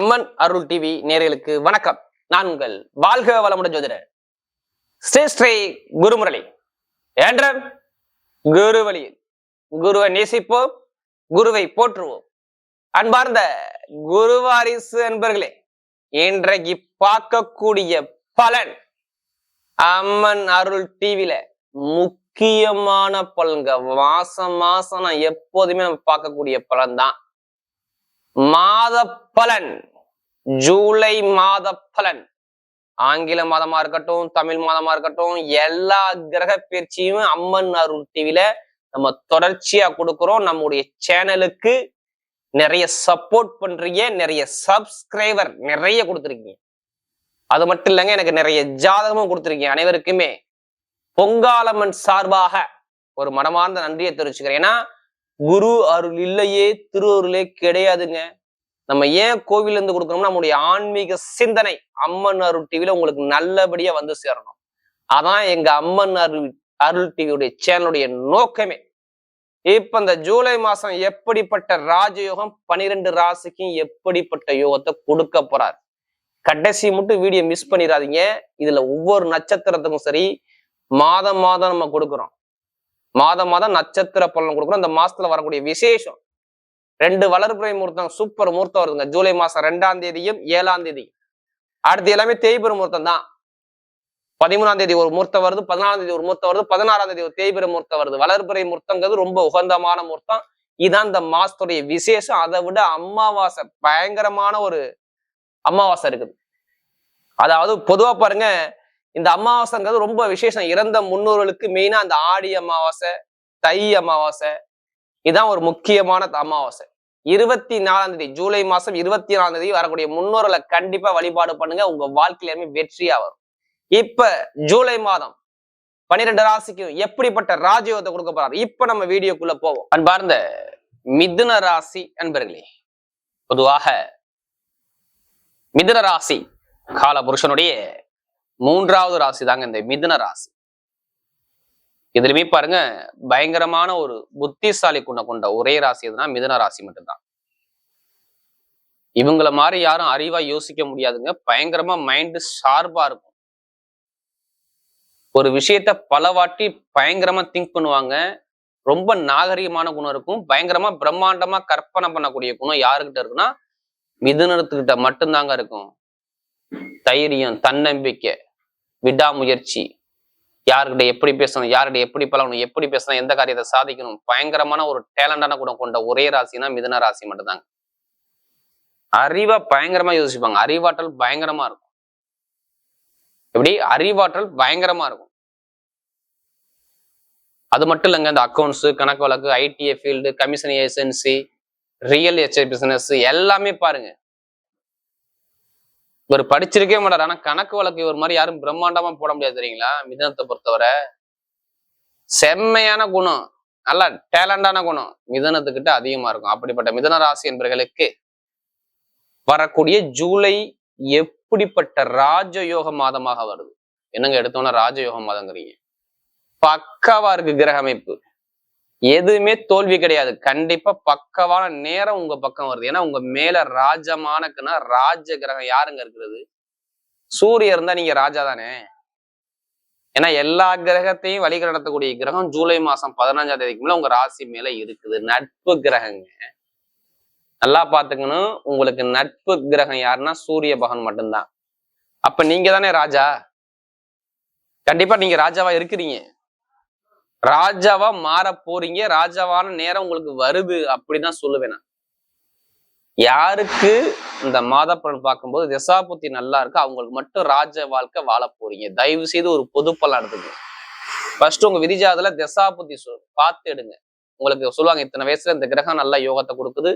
அம்மன் அருள் TV நேயர்களுக்கு வணக்கம். நான் உங்கள் வாழ்க வளமுடன் ஜோதிடர். ஸ்ரீ ஸ்ரீ குருமுரளி. என்ற குருவழியில் குருவை நேசிப்போம் குருவை போற்றுவோம். அன்பார்ந்த குருவாரிசு அன்பர்களே இன்றைக்கு பார்க்கக்கூடிய பலன் அம்மன் அருள் டிவியில முக்கியமான பலன்க மாசம் மாசம் நான் எப்போதுமே நம்ம பார்க்கக்கூடிய பலன் தான் மாத பலன். ஜூலை மாத பலன். ஆங்கில மாதமா இருக்கட்டும் தமிழ் மாதமா இருக்கட்டும் எல்லா கிரக பயிற்சியும் அம்மன் அருள் டிவில நம்ம தொடர்ச்சியா கொடுக்குறோம். நம்முடைய சேனலுக்கு நிறைய சப்போர்ட் பண்றீங்க நிறைய சப்ஸ்கிரைபர் நிறைய கொடுத்துருக்கீங்க. அது மட்டும் இல்லைங்க எனக்கு நிறைய ஜாதகமும் கொடுத்துருக்கீங்க. அனைவருக்குமே பொங்காலம்மன் சார்பாக ஒரு மனமார்ந்த நன்றியை தெரிவிச்சுக்கிறேன். ஏன்னா குரு அருள் இல்லையே திரு அருளே கிடையாதுங்க. நம்ம ஏன் கோவில்ல இருந்து கொடுக்கணும்னா நம்முடைய ஆன்மீக சிந்தனை அம்மன் அருள் டிவில உங்களுக்கு நல்லபடியா வந்து சேரணும். அதான் எங்க அம்மன் அருள் அருள் டிவியுடைய சேனலுடைய நோக்கமே. இப்ப இந்த ஜூலை மாசம் எப்படிப்பட்ட ராஜயோகம் பனிரெண்டு ராசிக்கும் எப்படிப்பட்ட யோகத்தை கொடுக்க போறார்? கடைசி மட்டும் வீடியோ மிஸ் பண்ணிடாதீங்க. இதுல ஒவ்வொரு நட்சத்திரத்துக்கும் சரி மாதம் மாதம் நம்ம கொடுக்குறோம். மாதம் மாதம் நட்சத்திர பலன் கொடுக்குறோம். இந்த மாசத்துல வரக்கூடிய விசேஷம் ரெண்டு வளர்ப்புறை முகூர்த்தம் சூப்பர் முகூர்த்தம் வருதுங்க. ஜூலை மாசம் ரெண்டாம் தேதியும் ஏழாம் தேதியும். அடுத்து எல்லாமே தேய்பிர முகூர்த்தம் தான். பதிமூணாம் தேதி ஒரு முகூர்த்தம் வருது பதினாலாம் தேதி ஒரு முகூர்த்தம் வருது பதினாறாம் தேதி ஒரு தேய்பிர முகூர்த்தம் வருது. வளர்ப்புறை முகூர்த்தங்கிறது ரொம்ப உகந்தமான முகூர்த்தம். இதான் இந்த மாசத்துடைய விசேஷம். அதை விட அமாவாசை பயங்கரமான ஒரு அமாவாசை இருக்குது. அதாவது பொதுவா பாருங்க இந்த அமாவாசைங்கிறது ரொம்ப விசேஷம். இறந்த முன்னோர்களுக்கு மெயினா அந்த ஆடி அமாவாசை தை அமாவாசை இதுதான் ஒரு முக்கியமான அமாவாசை. இருபத்தி நாலாம் தேதி ஜூலை மாசம் இருபத்தி நாலாம் தேதி வரக்கூடிய முன்னோர்களை கண்டிப்பா வழிபாடு பண்ணுங்க. உங்க வாழ்க்கையிலுமே வெற்றியா வரும். இப்ப ஜூலை மாதம் பன்னிரெண்டு ராசிக்கும் எப்படிப்பட்ட ராஜயோகத்தை கொடுக்க போறாரு? இப்ப நம்ம வீடியோக்குள்ள போவோம். அன்பார்ந்த மிதுன ராசி அன்பர்களே பொதுவாக மிதுன ராசி கால புருஷனுடைய மூன்றாவது ராசி தாங்க இந்த மிதுன ராசி. இதுலயுமே பாருங்க பயங்கரமான ஒரு புத்திசாலி குணம் கொண்ட ஒரே ராசி எதுனா மிதன ராசி மட்டும்தான். இவங்கள மாதிரி யாரும் அறிவா யோசிக்க முடியாதுங்க. பயங்கரமா மைண்டு ஷார்ப்பா இருக்கும். ஒரு விஷயத்த பல வாட்டி பயங்கரமா திங்க் பண்ணுவாங்க. ரொம்ப நாகரிகமான குணம் இருக்கும். பயங்கரமா பிரம்மாண்டமா கற்பனை பண்ணக்கூடிய குணம் யாருக்கிட்ட இருக்குன்னா மிதுனத்துக்கிட்ட மட்டும்தாங்க இருக்கும். தைரியம் தன்னம்பிக்கை விடாமுயற்சி யாருக்கிட்ட எப்படி பேசணும் யார்கிட்ட எப்படி பழகணும் எப்படி பேசணும் எந்த காரியத்தை சாதிக்கணும் பயங்கரமான ஒரு டேலண்டான குணம் கொண்ட ஒரே ராசினா மிதன ராசி மட்டும்தாங்க. அறிவா பயங்கரமா யோசிப்பாங்க. அறிவாற்றல் பயங்கரமா இருக்கும். எப்படி? அறிவாற்றல் பயங்கரமா இருக்கும். அது மட்டும் இல்லைங்க இந்த அக்கௌண்ட்ஸ் கணக்கு வழக்கு ITA field commission agency real estate business எல்லாமே பாருங்க. இவர் படிச்சிருக்கே மாட்டார். ஆனா கணக்கு வழக்கு இவர் மாதிரி யாரும் பிரம்மாண்டமா போட முடியாது தெரியுங்களா? மிதனத்தை பொறுத்தவரை. செம்மையான குணம். நல்ல டேலண்டான குணம். மிதனத்துக்கிட்ட அதிகமா இருக்கும். அப்படிப்பட்ட மிதன ராசி என்பவர்களுக்கு வரக்கூடிய ஜூலை எப்படிப்பட்ட ராஜயோக மாதமாக வருது? என்னங்க எடுத்தோன்னா ராஜயோக மாதங்கிறீங்க. பக்காவா இருக்கு கிரக அமைப்பு எதுவுமே தோல்வி கிடையாது. கண்டிப்பா பக்கவான நேரம் உங்க பக்கம் வருது. ஏன்னா உங்க மேல ராஜமானக்குன்னா ராஜ கிரகம் யாருங்க இருக்கிறது? சூரியன் இருந்தா நீங்க ராஜா தானே? ஏன்னா எல்லா கிரகத்தையும் வழி நடத்தக்கூடிய கிரகம் ஜூலை மாசம் பதினஞ்சாம் தேதிக்கு மேல உங்க ராசி மேல இருக்குது. நட்பு கிரகங்க. நல்லா பாத்துக்கணும் உங்களுக்கு நட்பு கிரகம் யாருன்னா சூரிய பகவான் மட்டும்தான். அப்ப நீங்க தானே ராஜா? கண்டிப்பா நீங்க ராஜாவா இருக்கிறீங்க. ராஜாவா மாற போறீங்க ராஜாவான நேரம் உங்களுக்கு வருது அப்படிதான் சொல்லுவேன் நான். யாருக்கு இந்த மாதப்பலன் பார்க்கும்போது திசாபுத்தி நல்லா இருக்கு அவங்களுக்கு மட்டும் ராஜ வாழ்க்கை வாழ போறீங்க. தயவு செய்து ஒரு பொது பலன் எடுத்துங்க ஃபர்ஸ்ட் உங்க விதிஜாதல திசாபுத்தி சொல் பார்த்து எடுங்க. உங்களுக்கு சொல்லுவாங்க இத்தனை வயசுல இந்த கிரகம் நல்ல யோகத்தை கொடுக்குது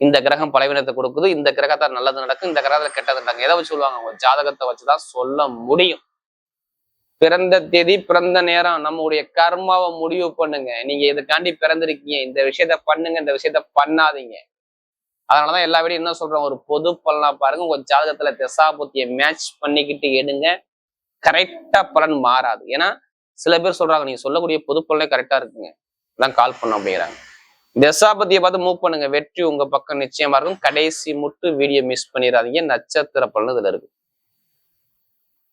இந்த கிரகம் பலவீனத்தை கொடுக்குது இந்த கிரகத்தால் நல்லது நடக்கும் இந்த கிரகத்துல கெட்டது நடக்கும். எதை வச்சு சொல்லுவாங்க? உங்க ஜாதகத்தை வச்சுதான் சொல்ல முடியும். பிறந்த தேதி பிறந்த நேரம் நம்முடைய கர்மாவை முடிவு பண்ணுங்க. நீங்க இதுக்காண்டி பிறந்திருக்கீங்க? இந்த விஷயத்த பண்ணுங்க இந்த விஷயத்த பண்ணாதீங்க. அதனாலதான் எல்லா வீடும் என்ன சொல்றோம் ஒரு பொது பலனா பாருங்க. உங்க ஜாதகத்துல திசாபுத்தியை மேட்ச் பண்ணிக்கிட்டு எடுங்க. கரெக்டா பலன் மாறாது. ஏன்னா சில பேர் சொல்றாங்க நீங்க சொல்லக்கூடிய பொது பலனே கரெக்டா இருக்குங்க. தான் கால் பண்ண அப்படிங்கிறாங்க. திசாபத்தியை பார்த்து மூவ் பண்ணுங்க. வெற்றி உங்க பக்கம் நிச்சயமா இருக்கும். கடைசி முட்டு வீடியோ மிஸ் பண்ணிடாதீங்க. நட்சத்திர பலன் இதுல இருக்கு.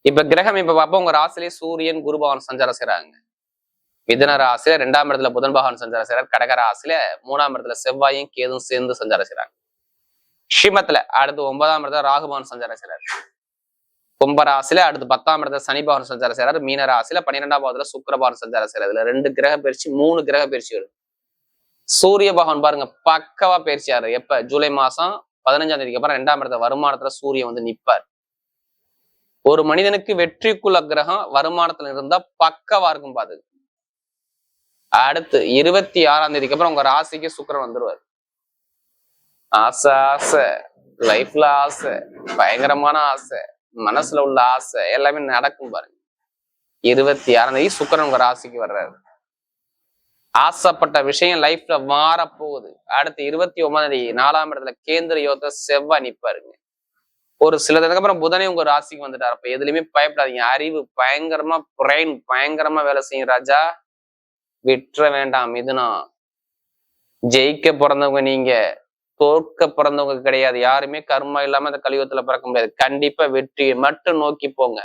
இப்ப கிரகம் இப்ப பார்ப்போம் உங்க ராசிலே சூரியன் குரு பகவான் சஞ்சாரம் செய்றாங்க. மிதன ராசியில ரெண்டாம் இடத்துல புதன் பகவான் சஞ்சாரம் செய்யறாரு கடக ராசியில மூணாம் இடத்துல செவ்வாயும் கேதும் சேர்ந்து சஞ்சாரம் செய்யறாங்க ஷிமத்துல அடுத்து ஒன்பதாம் இடத்துல ராகுபவன் சஞ்சாரம் செய்யறாரு கும்பராசில அடுத்து பத்தாம் இடத்துல சனி பகவான் சஞ்சாரம் செய்யறாரு மீன ராசியில பன்னிரெண்டாம் பாவத்துல சுக்கிர சஞ்சாரம் செய்யறாரு இதுல ரெண்டு கிரக பயிற்சி மூணு கிரக பயிற்சி வரும். சூரிய பகவான் பாருங்க பக்கவா பயிற்சியாரு எப்ப? ஜூலை மாசம் பதினஞ்சாம் தேதிக்கு அப்புறம் ரெண்டாம் இடத்துல வருமானத்துல சூரியன் வந்து நிப்பார். ஒரு மனிதனுக்கு வெற்றிக்குள்ள கிரகம் வருமானத்துல இருந்தா பக்கவா இருக்கும் பாது. அடுத்து இருபத்தி ஆறாம் தேதிக்கு அப்புறம் உங்க ராசிக்கு சுக்கிரன் வந்துருவார். ஆசை ஆசை. லைஃப்ல ஆசை. பயங்கரமான ஆசை. மனசுல உள்ள ஆசை. எல்லாமே நடக்கும் பாருங்க. இருபத்தி ஆறாம் தேதி சுக்கிரன் உங்க ராசிக்கு வர்றாரு. ஆசைப்பட்ட விஷயம் லைஃப்ல மாறப்போகுது. போகுது அடுத்து இருபத்தி ஒன்பதாம் தேதி நாலாம் இடத்துல கேந்திர யோகத்தை செவ்வாய் நிப்பாருங்க. ஒரு சில அப்புறம் புதனே உங்க ராசிக்கு வந்துட்டார். அப்ப எதுலயுமே பயப்படாதீங்க. அறிவு பயங்கரமா பிரெயின் பயங்கரமா வேலை செய்யும் ராஜா. விட்டுற வேண்டாம். மிதுனம் ஜெயிக்க பிறந்தவங்க நீங்க. தோற்க பிறந்தவங்க கிடையாது. யாருமே கர்மா இல்லாம இந்த கலியுகத்துல பிறக்க முடியாது. கண்டிப்பா வெற்றியை மட்டும் நோக்கி போங்க.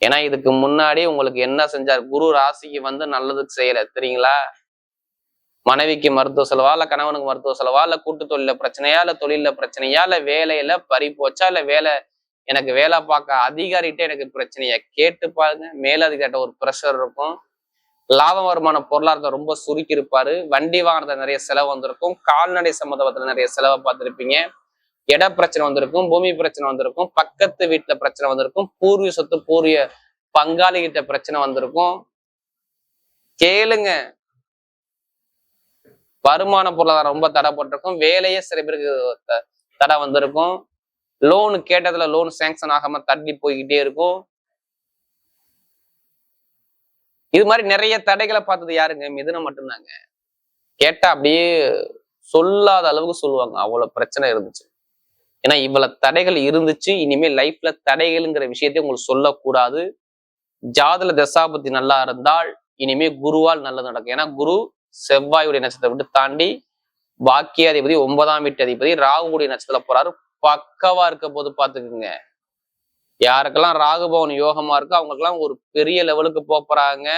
ஏன்னா இதுக்கு முன்னாடி உங்களுக்கு என்ன செஞ்சார்? குரு ராசிக்கு வந்து நல்லதுக்கு செய்யல. தெரியுங்களா? மனைவிக்கு மருத்துவ செலவா இல்ல கணவனுக்கு மருத்துவ செலவா இல்ல கூட்டு தொழில பிரச்சனையா இல்ல தொழில பிரச்சனையா இல்ல வேலையில பறி போச்சா இல்ல வேலை எனக்கு வேலை பார்க்க அதிகாரிகிட்ட எனக்கு பிரச்சனையா? கேட்டு பாருங்க. மேலதிகாரிட்ட ஒரு ப்ரெஷர் இருக்கும். லாபம் வருமான பொருளாதாரத்தை ரொம்ப சுருக்கி இருப்பாரு வண்டி வாங்குறதுல நிறைய செலவு வந்திருக்கும். கால்நடை சம்மந்தப்பட்ட நிறைய செலவை பார்த்துருப்பீங்க. இட பிரச்சனை வந்திருக்கும். பூமி பிரச்சனை வந்திருக்கும். பக்கத்து வீட்டுல பிரச்சனை வந்திருக்கும். பூர்வீக சொத்து பூர்வீக பங்காளிகிட்ட பிரச்சனை வந்திருக்கும். கேளுங்க. வருமான பொருளாதாரம் ரொம்ப தடைப்பட்டிருக்கும் வேலையே சில பேருக்கு த- தடை வந்திருக்கும். லோன் கேட்டதுல லோன் சேங்ஷன் ஆகாம தள்ளி போய்கிட்டே இருக்கும். இது மாதிரி நிறைய தடைகளை பார்த்தது யாருங்க? மிதுனம் மட்டும்தாங்க. கேட்டா அப்படியே சொல்லாத அளவுக்கு சொல்லுவாங்க. அவ்வளவு பிரச்சனை இருந்துச்சு. ஏன்னா இவ்வளவு தடைகள் இருந்துச்சு. இனிமே லைஃப்ல தடைகள்ங்கிற விஷயத்தை உங்களுக்கு சொல்லக்கூடாது. ஜாதல தசாபத்தி நல்லா இருந்தால் இனிமே குருவால் நல்லது நடக்கும். ஏன்னா குரு செவ்வாயுடைய நட்சத்திரத்தை விட்டு தாண்டி பாக்கியாதிபதி ஒன்பதாம் வீட்டு அதிபதி ராகுடைய நட்சத்திரத்துல போறாரு. பக்கவா இருக்க போது பாத்துக்குங்க. யாருக்கெல்லாம் ராகுபவன் யோகமா இருக்கோ அவங்களுக்கெல்லாம் ஒரு பெரிய லெவலுக்கு போறாங்க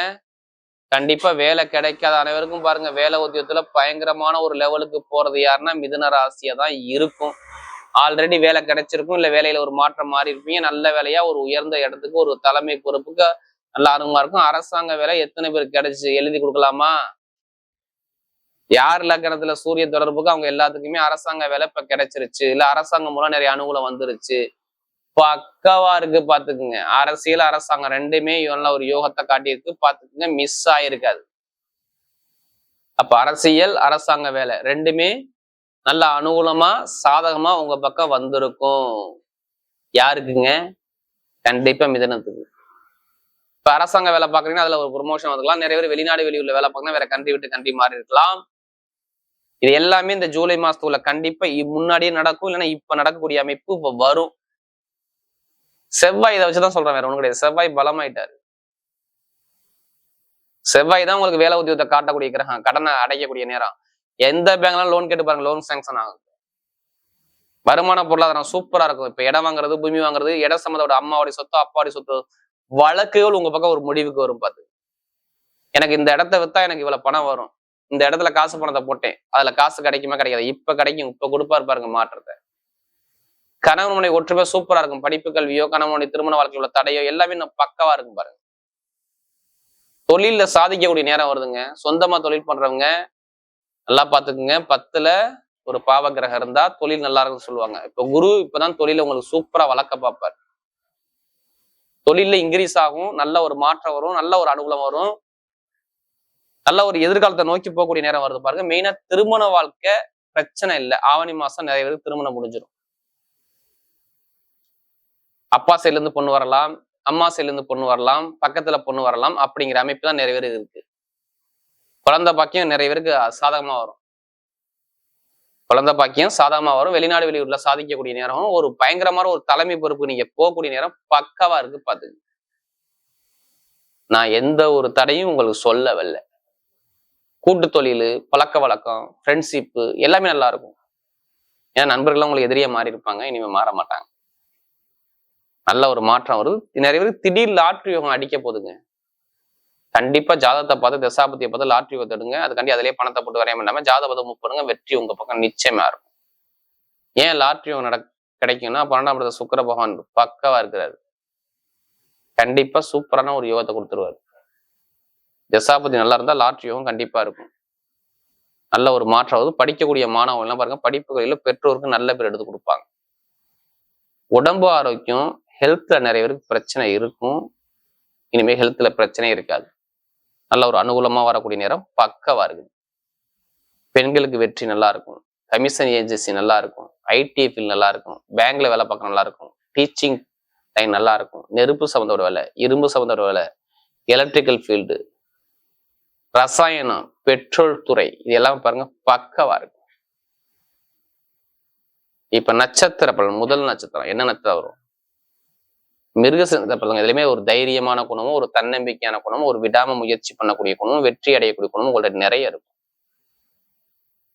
கண்டிப்பா வேலை கிடைக்காத அனைவருக்கும் பாருங்க வேலை உத்தியோகத்துல பயங்கரமான ஒரு லெவலுக்கு போறது யாருன்னா மிதுன ராசியா தான் இருக்கும். ஆல்ரெடி வேலை கிடைச்சிருக்கும் இல்ல வேலையில ஒரு மாற்றம் மாறி இருப்பீங்க. நல்ல வேலையா ஒரு உயர்ந்த இடத்துக்கு ஒரு தலைமை பொறுப்புக்கு நல்ல அருமா இருக்கும். அரசாங்க வேலை எத்தனை பேருக்கு கிடைச்சு எழுதி கொடுக்கலாமா? யார் லக்கணத்துல சூரிய தொடர்புக்கு அவங்க எல்லாத்துக்குமே அரசாங்க வேலை இப்ப கிடைச்சிருச்சு. இல்ல அரசாங்கம் மூலம் நிறைய அனுகூலம் வந்துருச்சு. பக்கவா இருக்கு பாத்துக்குங்க. அரசியல் அரசாங்கம் ரெண்டுமே நல்ல ஒரு யோகத்தை காட்டியிருக்கு. பாத்துக்குங்க மிஸ் ஆயிருக்காது. அப்ப அரசியல் அரசாங்க வேலை ரெண்டுமே நல்ல அனுகூலமா சாதகமா உங்க பக்கம் வந்திருக்கும். யாருக்குங்க? கண்டிப்பா மிதனத்துக்கு. இப்ப அரசாங்க வேலை பாக்குறீங்கன்னா அதுல ஒரு ப்ரொமோஷன் வந்துக்கலாம். நிறைய பேர் வெளிநாடு வெளியூர்ல வேலை பார்க்கணும் வேற கண்ட்ரி விட்டு கண்ட்ரி மாறி இருக்கலாம் இது எல்லாமே இந்த ஜூலை மாசத்துக்குள்ள கண்டிப்பா முன்னாடியே நடக்கும் இல்லைன்னா இப்ப நடக்கக்கூடிய அமைப்பு இப்ப வரும். செவ்வாய் இதை வச்சுதான் சொல்றேன் வேற ஒண்ணும் கிடையாது. செவ்வாய் பலமாயிட்டாரு. செவ்வாய் தான் உங்களுக்கு வேலை உத்தியோகத்தை காட்டக்கூடிய கிரகம் கடனை அடைக்கக்கூடிய நேரம். எந்த பேங்க்லாம் லோன் கேட்டு பாருங்க லோன் சாங்ஷன் ஆகும் வருமான பொருளாதாரம் சூப்பரா இருக்கும். இப்ப இடம் வாங்குறது பூமி வாங்குறது இடம் சம்மந்தோட அம்மாவோட சொத்து அப்பாவுடைய சொத்து வழக்குகள் உங்க பக்கம் ஒரு முடிவுக்கு வரும் பார்த்து எனக்கு இந்த இடத்த வித்தா எனக்கு இவ்வளவு பணம் வரும். இந்த இடத்துல காசு பணத்தை போட்டேன். அதுல காசு கிடைக்குமா கிடைக்காது? இப்ப கிடைக்கும். இப்ப கொடுப்பாரு பாருங்க மாற்றத்தை. கணவன் ஒற்றுமை சூப்பரா இருக்கும். படிப்பு கல்வியோ கணவனுடைய திருமண வாழ்க்கையில் உள்ள தடையோ எல்லாமே நம்ம பக்கவா இருக்கும் பாருங்க. தொழில்ல சாதிக்கக்கூடிய நேரம் வருதுங்க. சொந்தமா தொழில் பண்றவங்க நல்லா பாத்துக்குங்க. பத்துல ஒரு பாவ கிரகம் இருந்தா தொழில் நல்லா இருக்குன்னு சொல்லுவாங்க. இப்ப குரு இப்பதான் தொழில உங்களுக்கு சூப்பரா வளர்க்க பார்ப்பார். தொழில்ல இன்க்ரீஸ் ஆகும். நல்ல ஒரு மாற்றம் வரும். நல்ல ஒரு அனுகூலம் வரும். நல்ல ஒரு எதிர்காலத்தை நோக்கி போகக்கூடிய நேரம் வருது பாருங்க. மெயினா திருமண வாழ்க்கை பிரச்சனை இல்லை. ஆவணி மாசம் நிறைய பேருக்கு திருமணம் முடிஞ்சிடும் அப்பா சைட்ல இருந்து பொண்ணு வரலாம் அம்மா சைட்ல இருந்து பொண்ணு வரலாம் பக்கத்துல பொண்ணு வரலாம் அப்படிங்கிற அமைப்பு தான் நிறைய பேருக்கு இருக்கு. குழந்தை பாக்கியம் நிறைய பேருக்கு சாதகமா வரும். குழந்தை பாக்கியம் சாதகமா வரும். வெளிநாடு வெளியூர்ல சாதிக்கக்கூடிய நேரம் ஒரு பயங்கரமான ஒரு தலைமை பொறுப்பு நீங்க போகக்கூடிய நேரம் பக்கவா இருக்கு பாத்துங்க நான் எந்த ஒரு தடையும் உங்களுக்கு சொல்லவில்லை. கூட்டு தொழில் பழக்க வழக்கம் ஃப்ரெண்ட்ஷிப்பு எல்லாமே நல்லா இருக்கும். ஏன்னா நண்பர்கள் உங்களுக்கு எதிரியே மாறி இருப்பாங்க இனிமே மாற மாட்டாங்க. நல்ல ஒரு மாற்றம் வருது. நிறைய பேருக்கு திடீர் லாட்ரி யோகம் அடிக்க போகுதுங்க. கண்டிப்பா ஜாதகத்தை பார்த்து தசாபதியை பார்த்து லாட்ரி யோகத்தை எடுங்க. அதுக்காண்டி அதிலே பணத்தை போட்டு வரையாம இல்லாம ஜாதகத்தை மூவ் வெற்றி உங்க பக்கம் நிச்சயமா இருக்கும். ஏன் லாட்ரி யோகம் நட கிடைக்கும்னா பன்னெண்டாம் இடத்துல சுக்கிர பகவான் பக்கவா இருக்கிறாரு. கண்டிப்பா சூப்பரான ஒரு யோகத்தை கொடுத்துருவாரு. தசாபதி நல்லா இருந்தால் லாட்ரி யோகம் இருக்கும். நல்ல ஒரு மாற்றாவது படிக்கக்கூடிய மாணவர்கள்லாம் பாருங்க படிப்புகளில் பெற்றோருக்கு நல்ல பேர் எடுத்து கொடுப்பாங்க. உடம்பு ஆரோக்கியம் ஹெல்த்ல நிறைய பேருக்கு பிரச்சனை இருக்கும். இனிமேல் ஹெல்த்ல பிரச்சனை இருக்காது. நல்ல ஒரு அனுகூலமா வரக்கூடிய நேரம் பக்கவா இருக்குது. பெண்களுக்கு வெற்றி நல்லா இருக்கும். கமிஷன் ஏஜென்சி நல்லா இருக்கும். ஐடி ஃபீல்ட் நல்லா இருக்கும். பேங்க்ல வேலை பார்க்க நல்லா இருக்கும். டீச்சிங் லைன் நல்லா இருக்கும். நெருப்பு சம்மந்தோட வேலை இரும்பு சம்மந்தோட வேலை எலக்ட்ரிக்கல் ஃபீல்டு ரசாயனம் பெட்ரோல் துறை இதெல்லாம் பாருங்க பக்கவா இருக்கும். இப்ப நட்சத்திர பலன் முதல் நட்சத்திரம் என்ன நட்சத்திரம் வரும்? மிருகசனத்தை பலன் எதுலையுமே ஒரு தைரியமான குணமும் ஒரு தன்னம்பிக்கையான குணமும் ஒரு விடாம முயற்சி பண்ணக்கூடிய குணமும் வெற்றி அடையக்கூடிய குணமும் உங்கள்ட்ட நிறைய இருக்கும்.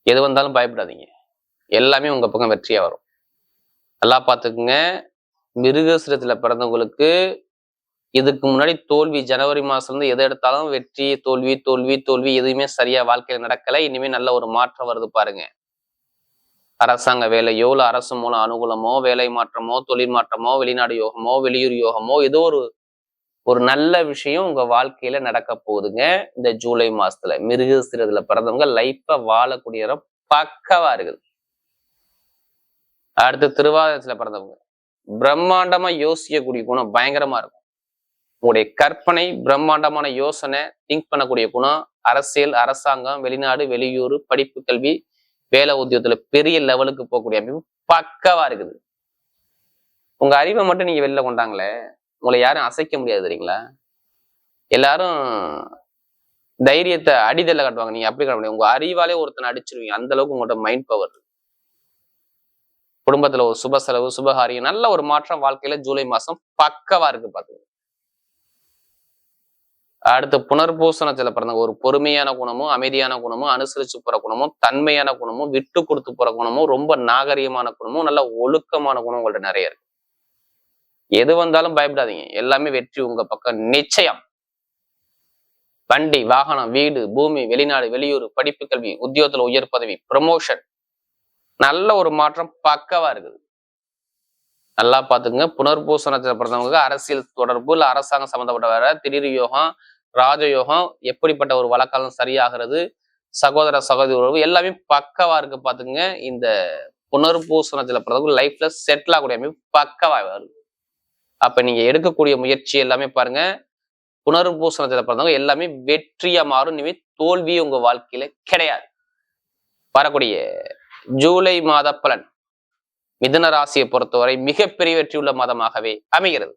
எது வந்தாலும் பயப்படாதீங்க. எல்லாமே உங்க பக்கம் வெற்றியா வரும். நல்லா பார்த்துக்குங்க. மிருகசிரத்துல பிறந்தவங்களுக்கு இதுக்கு முன்னாடி தோல்வி ஜனவரி மாசம் இருந்து எதை எடுத்தாலும் வெற்றி தோல்வி தோல்வி தோல்வி எதுவுமே சரியா வாழ்க்கையில நடக்கல. இனிமே நல்ல ஒரு மாற்றம் வருது பாருங்க. அரசாங்க வேலையோ இல்லை அரசு மூலம் அனுகூலமோ வேலை மாற்றமோ தொழில் மாற்றமோ வெளிநாடு யோகமோ வெளியூர் யோகமோ ஏதோ ஒரு ஒரு நல்ல விஷயம் உங்க வாழ்க்கையில நடக்க போகுதுங்க. இந்த ஜூலை மாசத்துல மிருகசிரத்துல பிறந்தவங்க லைஃப்பை வாழக்கூடிய இடம் பக்கவா இருக்குது. அடுத்து திருவாதிரத்துல பிறந்தவங்க. பிரம்மாண்டமா யோசிக்கக்கூடிய குணம் பயங்கரமா இருக்கும். உங்களுடைய கற்பனை பிரம்மாண்டமான யோசனை திங்க் பண்ணக்கூடிய குணம் அரசியல் அரசாங்கம் வெளிநாடு வெளியூர் படிப்பு கல்வி வேலை உத்தியோகத்துல பெரிய லெவலுக்கு போகக்கூடிய அமைப்பு பக்கவா இருக்குது. உங்க அறிவை மட்டும் நீங்க வெளில கொண்டாங்களே உங்களை யாரும் அசைக்க முடியாது தெரியுங்களா? எல்லாரும் தைரியத்தை அடிதல்ல காட்டுவாங்க. நீங்க அப்படி காட்ட முடியாது. உங்க அறிவாலே ஒருத்தனை அடிச்சிருவீங்க. அந்த அளவுக்கு உங்களோட மைண்ட் பவர் குடும்பத்துல ஒரு சுப செலவு சுபகாரியம் நல்ல ஒரு மாற்றம் வாழ்க்கையில ஜூலை மாசம் பக்கவா இருக்கு பாத்துங்க அடுத்து புனர்பூசணத்துல பிறந்த ஒரு பொறுமையான குணமும் அமைதியான குணமும் அனுசரிச்சு போற குணமும் தன்மையான குணமும் விட்டு கொடுத்து போற குணமும் ரொம்ப நாகரிகமான குணமும் நல்ல ஒழுக்கமான குணம் உங்கள்ட்ட நிறைய இருக்கு. எது வந்தாலும் பயப்படாதீங்க. எல்லாமே வெற்றி உங்க பக்கம் நிச்சயம். வண்டி வாகனம் வீடு பூமி வெளிநாடு வெளியூர் படிப்பு கல்வி உத்தியோகத்துல உயர் பதவி ப்ரமோஷன் நல்ல ஒரு மாற்றம் பக்கவா இருக்குது. நல்லா பாத்துங்க புனர்பூசணத்துல பிறந்தவங்க அரசியல் தொடர்பு இல்ல அரசாங்கம் சம்மந்தப்பட்ட வேற திடீர் யோகம் ராஜயோகம் எப்படிப்பட்ட ஒரு வழக்காலம் சரியாகிறது. சகோதர சகோதரி உறவு எல்லாமே பக்கவா இருக்கு பாத்துங்க இந்த புனர்பூசணத்துல பிறந்தவங்க லைஃப்ல செட்டில் ஆகக்கூடிய அமைப்பு பக்கவா வருது. அப்ப நீங்க எடுக்கக்கூடிய முயற்சி எல்லாமே பாருங்க. புனர்பூசணத்துல பிறந்தவங்க எல்லாமே வெற்றியா மாறும். இனிமே தோல்வி உங்க வாழ்க்கையில கிடையாது. வரக்கூடிய ஜூலை மாத பலன். மிதுன ராசியை பொறுத்தவரை மிகப்பெரிய வெற்றியுள்ள மதமாகவே அமைகிறது.